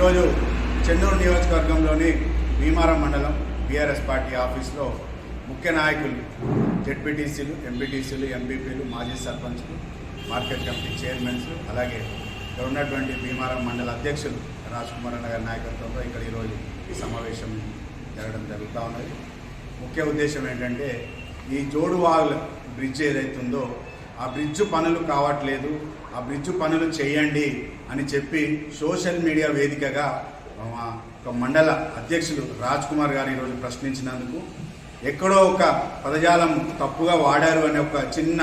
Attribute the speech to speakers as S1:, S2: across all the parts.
S1: ఈరోజు చెన్నూరు నియోజకవర్గంలోని భీమారం మండలం బీఆర్ఎస్ పార్టీ ఆఫీస్లో ముఖ్య నాయకులు జెడ్పీటీసీలు ఎంపీటీసీలు ఎంపీపీలు మాజీ సర్పంచ్లు మార్కెట్ కమిటీ చైర్మన్స్ అలాగే ఇక్కడ ఉన్నటువంటి భీమారం మండల అధ్యక్షులు రాజ్ కుమార్ అన్న గారి నాయకత్వంలో ఇక్కడ ఈరోజు ఈ సమావేశం జరగడం జరుగుతూ ఉన్నది. ముఖ్య ఉద్దేశం ఏంటంటే ఈ జోడువాగుల బ్రిడ్జ్ ఏదైతుందో ఆ బ్రిడ్జ్ పనులు కావట్లేదు ఆ బ్రిడ్జ్ పనులు చేయండి అని చెప్పి సోషల్ మీడియా వేదికగా ఒక మండల అధ్యక్షులు రాజ్ కుమార్ గారు ఈరోజు ప్రశ్నించినందుకు ఎక్కడో ఒక పదజాలం తప్పుగా వాడారు అనే ఒక చిన్న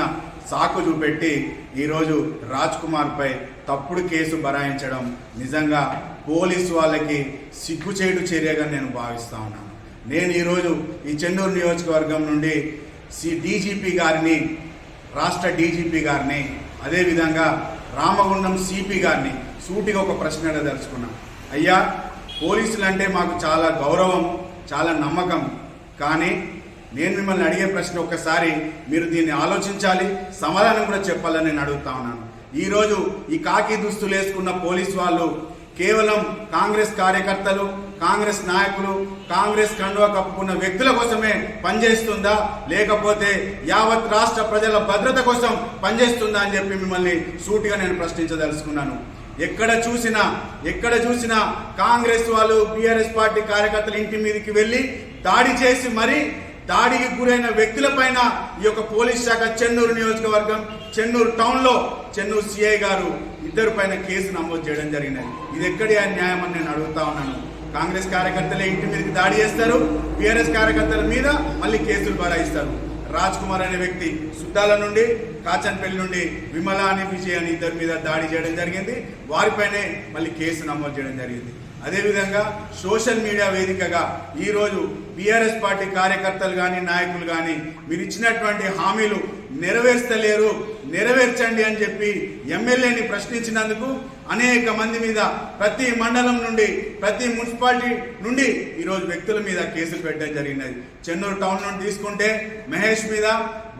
S1: సాకు చూపెట్టి ఈరోజు రాజ్ కుమార్పై తప్పుడు కేసు బరాయించడం నిజంగా పోలీసు వాళ్ళకి సిగ్గుచేటు చర్యగా నేను భావిస్తా ఉన్నాను. నేను ఈరోజు ఈ చెన్నూరు నియోజకవర్గం నుండి సి డీజీపీ గారిని రాష్ట్ర డీజీపీ గారిని అదేవిధంగా రామగుండం సిపి గారిని సూటిగా ఒక ప్రశ్న అడదలుచుకున్నా అయ్యా పోలీసులు అంటే మాకు చాలా గౌరవం చాలా నమ్మకం. కానీ నేను మిమ్మల్ని అడిగే ప్రశ్న ఒక్కసారి మీరు దీన్ని ఆలోచించాలి సమాధానం కూడా చెప్పాలని నేను అడుగుతా ఉన్నాను. ఈరోజు ఈ కాకి దుస్తులు వేసుకున్న పోలీస్ వాళ్ళు కేవలం కాంగ్రెస్ కార్యకర్తలు కాంగ్రెస్ నాయకులు కాంగ్రెస్ కండువా కప్పుకున్న వ్యక్తుల కోసమే పనిచేస్తుందా? లేకపోతే యావత్ రాష్ట్ర ప్రజల భద్రత కోసం పనిచేస్తుందా అని చెప్పి మిమ్మల్ని సూటిగా నేను ప్రశ్నించదలుచుకున్నాను. ఎక్కడ చూసినా ఎక్కడ చూసినా కాంగ్రెస్ వాళ్ళు బీఆర్ఎస్ పార్టీ కార్యకర్తల ఇంటి మీదకి వెళ్ళి దాడి చేసి మరీ దాడికి గురైన వ్యక్తులపైన ఈ యొక్క పోలీస్ శాఖ చెన్నూరు నియోజకవర్గం చెన్నూరు టౌన్లో చెన్నూరు సిఐ గారు ఇద్దరు పైన కేసు నమోదు చేయడం జరిగినది. ఇది ఎక్కడి న్యాయం అని నేను అడుగుతా ఉన్నాను. కాంగ్రెస్ కార్యకర్తలే ఇంటి మీదకి దాడి చేస్తారు బీఆర్ఎస్ కార్యకర్తల మీద మళ్ళీ కేసులు బరాయిస్తారు. రాజ్ కుమార్ అనే వ్యక్తి సుద్దాల నుండి కాచన్పల్లి నుండి విమల అని విజయ్ అని ఇద్దరి మీద దాడి చేయడం జరిగింది. వారిపైనే మళ్ళీ కేసు నమోదు చేయడం జరిగింది. అదేవిధంగా సోషల్ మీడియా వేదికగా ఈరోజు బీఆర్ఎస్ పార్టీ కార్యకర్తలు కానీ నాయకులు కానీ మీరు ఇచ్చినటువంటి హామీలు నెరవేర్చలేరు నెరవేర్చండి అని చెప్పి ఎమ్మెల్యేని ప్రశ్నించినందుకు అనేక మంది మీద ప్రతి మండలం నుండి ప్రతి మున్సిపాలిటీ నుండి ఈరోజు వ్యక్తుల మీద కేసులు పెట్టడం జరిగినది. చెన్నూరు టౌన్ నుండి తీసుకుంటే మహేష్ మీద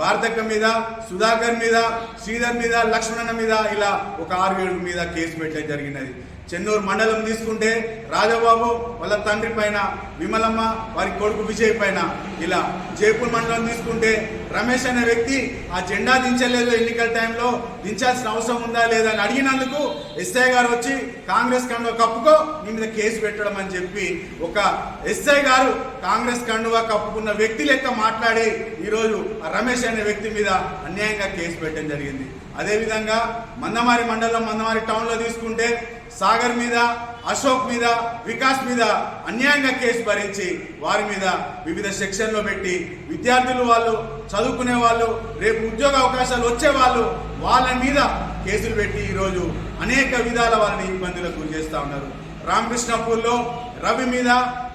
S1: భారతక్క మీద సుధాకర్ మీద శ్రీధర్ మీద లక్ష్మణన్న మీద ఇలా ఒక ఆరు ఏడు మీద కేసు పెట్టడం జరిగినది. చెన్నూరు మండలం తీసుకుంటే రాజబాబు వాళ్ళ తండ్రి పైన విమలమ్మ వారి కొడుకు విజయ్ పైన. ఇలా జైపూర్ మండలం తీసుకుంటే రమేష్ అనే వ్యక్తి ఆ జెండా దించలేదు ఎన్నికల టైంలో. దించాల్సిన అవసరం ఉందా లేదా అని అడిగినందుకు ఎస్ఐ గారు వచ్చి కాంగ్రెస్ కండువా కప్పుకో నీ మీద కేసు పెట్టడం అని చెప్పి ఒక ఎస్ఐ గారు కాంగ్రెస్ కండువా కప్పుకున్న వ్యక్తి లెక్క మాట్లాడి ఈరోజు ఆ రమేష్ అనే వ్యక్తి మీద అన్యాయంగా కేసు పెట్టడం జరిగింది. అదేవిధంగా మందమారి మండలం మందమారి టౌన్లో తీసుకుంటే సాగర్ మీద అశోక్ మీద వికాస్ మీద అన్యాయంగా కేసు భరించి వారి మీద వివిధ సెక్షన్లో పెట్టి విద్యార్థులు వాళ్ళు చదువుకునే వాళ్ళు రేపు ఉద్యోగ అవకాశాలు వచ్చే వాళ్ళు వాళ్ళ మీద కేసులు పెట్టి ఈరోజు అనేక విధాల వాళ్ళని ఇబ్బందులకు గురి చేస్తూ ఉన్నారు. రామకృష్ణపూర్లో రవి మీద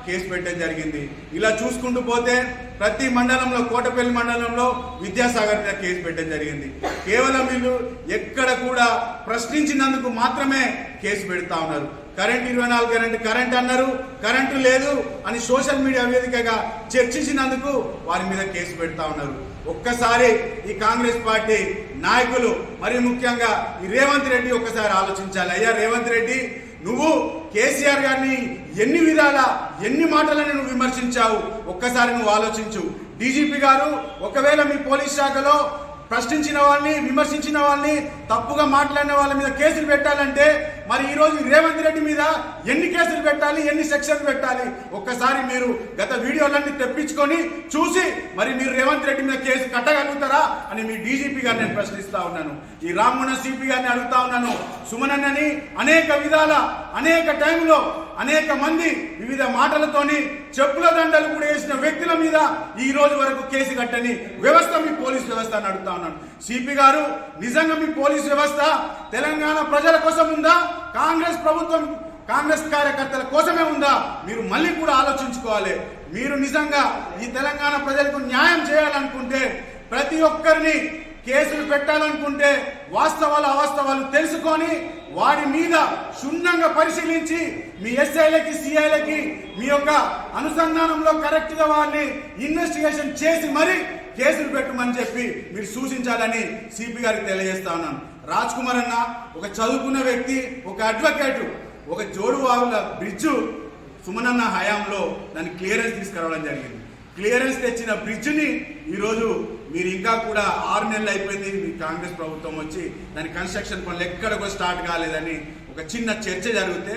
S1: కేసు పెట్టడం జరిగింది. ఇలా చూసుకుంటూ పోతే ప్రతి మండలంలో కోటపల్లి మండలంలో విద్యాసాగర్ మీద కేసు పెట్టడం జరిగింది. కేవలం వీళ్ళు ఎక్కడ కూడా ప్రశ్నించినందుకు మాత్రమే కేసు పెడతా ఉన్నారు. కరెంట్ ఇరవై నాలుగు కరెంట్ కరెంట్ అన్నారు కరెంటు లేదు అని సోషల్ మీడియా వేదికగా చర్చించినందుకు వారి మీద కేసు పెడతా ఉన్నారు. ఒక్కసారి ఈ కాంగ్రెస్ పార్టీ నాయకులు మరి ముఖ్యంగా ఈ రేవంత్ రెడ్డి ఒక్కసారి ఆలోచించాలి. అయ్యా రేవంత్ రెడ్డి నువ్వు కేసీఆర్ గారిని ఎన్ని విధాల ఎన్ని మాటలను నువ్వు విమర్శించావు? ఒక్కసారి నువ్వు ఆలోచించు. డీజీపీ గారు ఒకవేళ మీ పోలీస్ శాఖలో ప్రశ్నించిన వాళ్ళని విమర్శించిన వాళ్ళని తప్పుగా మాట్లాడిన వాళ్ళ మీద కేసులు పెట్టాలంటే మరి ఈరోజు రేవంత్ రెడ్డి మీద ఎన్ని కేసులు పెట్టాలి ఎన్ని సెక్షన్లు పెట్టాలి ఒక్కసారి మీరు గత వీడియోలన్నీ తెప్పించుకొని చూసి మరి మీరు రేవంత్ రెడ్డి మీద కేసు కట్టగలుగుతారా అని మీ డీజీపీ గారిని నేను ప్రశ్నిస్తా ఉన్నాను. ఈ రామ్మోహన్ సిపి గారిని అడుగుతా ఉన్నాను. సుమనన్నని అనేక విధాల అనేక టైంలో అనేక మంది వివిధ మాటలతోని చెప్పుల దండలు కూడా వేసిన వ్యక్తుల మీద ఈ రోజు వరకు కేసు కట్టని వ్యవస్థ మీ పోలీస్ వ్యవస్థ అని అడుగుతా ఉన్నాను. సిపి గారు నిజంగా మీ పోలీస్ వ్యవస్థ తెలంగాణ ప్రజల కోసం ఉందా? కాంగ్రెస్ ప్రభుత్వం కాంగ్రెస్ కార్యకర్తల కోసమే ఉందా? మీరు మళ్ళీ కూడా ఆలోచించుకోవాలి. మీరు నిజంగా ఈ తెలంగాణ ప్రజలకు న్యాయం చేయాలనుకుంటే ప్రతి ఒక్కరిని కేసులు పెట్టాలనుకుంటే వాస్తవాలు అవాస్తవాలు తెలుసుకొని వారి మీద క్షుణ్ణంగా పరిశీలించి మీ ఎస్ఐలకి సిఐలకి మీ యొక్క అనుసంధానంలో కరెక్ట్గా వారిని ఇన్వెస్టిగేషన్ చేసి మరి కేసులు పెట్టమని చెప్పి మీరు సూచించాలని సిపి గారికి తెలియజేస్తా ఉన్నాను. రాజ్ కుమార్ అన్న ఒక చదువుకున్న వ్యక్తి ఒక అడ్వకేట్ ఒక జోడువాగుల బ్రిడ్జు సుమనన్న హయాంలో దాన్ని క్లియరెన్స్ తీసుకురావడం జరిగింది. క్లియరెన్స్ తెచ్చిన బ్రిడ్జ్ని ఈరోజు మీరు ఇంకా కూడా ఆరు నెలలు అయిపోయింది మీ కాంగ్రెస్ ప్రభుత్వం వచ్చి దాని కన్స్ట్రక్షన్ పనులు ఎక్కడ కూడా స్టార్ట్ కాలేదని ఒక చిన్న చర్చ జరిగితే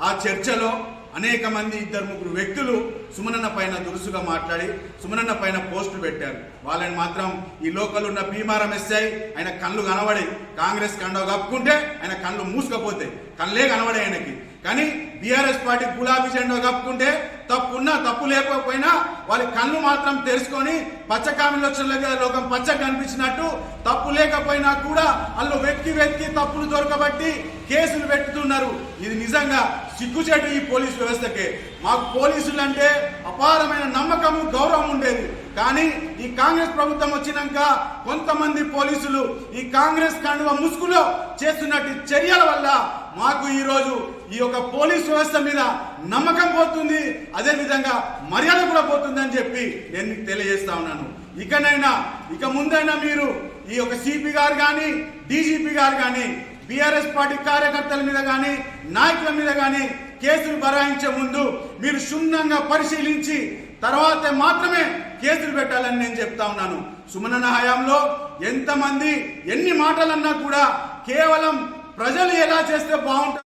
S1: ఆ చర్చలో అనేక మంది ఇద్దరు ముగ్గురు వ్యక్తులు సుమనన్న పైన దురుసుగా మాట్లాడి సుమనన్న పైన పోస్టులు పెట్టారు. వాళ్ళని మాత్రం ఈ లోకల్ ఉన్న భీమారం ఎస్ఐ ఆయన కళ్ళు కనబడి కాంగ్రెస్ కండవ కప్పుకుంటే ఆయన కళ్ళు మూసుకపోతాయి. కళ్ళే కనబడే ఆయనకి. కానీ బీఆర్ఎస్ పార్టీ గులాబీ జెండా కప్పుకుంటే తప్పున్నా తప్పు లేకపోయినా వాళ్ళ కళ్ళు మాత్రం తెరుచుకొని పచ్చ కామిలోచనలుగా లోకం పచ్చ కనిపించినట్టు తప్పు లేకపోయినా కూడా వాళ్ళు వెక్కి వెక్కి తప్పులు దొరకబట్టి కేసులు పెట్టుతున్నారు. ఇది నిజంగా సిగ్గుచేటు ఈ పోలీస్ వ్యవస్థకే. మాకు పోలీసులు అంటే అపారమైన నమ్మకము గౌరవం ఉండేది. కానీ ఈ కాంగ్రెస్ ప్రభుత్వం వచ్చినాక కొంతమంది పోలీసులు ఈ కాంగ్రెస్ కండువ ముసుగులో చేస్తున్నట్టు చర్యల వల్ల మాకు ఈరోజు ఈ యొక్క పోలీస్ వ్యవస్థ మీద నమ్మకం పోతుంది అదే విధంగా మర్యాద కూడా పోతుంది అని చెప్పి నేను మీకు తెలియజేస్తా ఉన్నాను. ఇకనైనా ఇక ముందైనా మీరు ఈ యొక్క సిపి గారు కానీ డీజీపీ గారు కానీ బీఆర్ఎస్ పార్టీ కార్యకర్తల మీద కానీ నాయకుల మీద కానీ కేసులు బరాయించే ముందు మీరు క్షుణ్ణంగా పరిశీలించి తర్వాత మాత్రమే కేసులు పెట్టాలని నేను చెప్తా ఉన్నాను. సుమనన హయాంలో ఎంతమంది ఎన్ని మాటలన్నా కూడా కేవలం ప్రజలు ఎలా చేస్తే బాగుంటుంది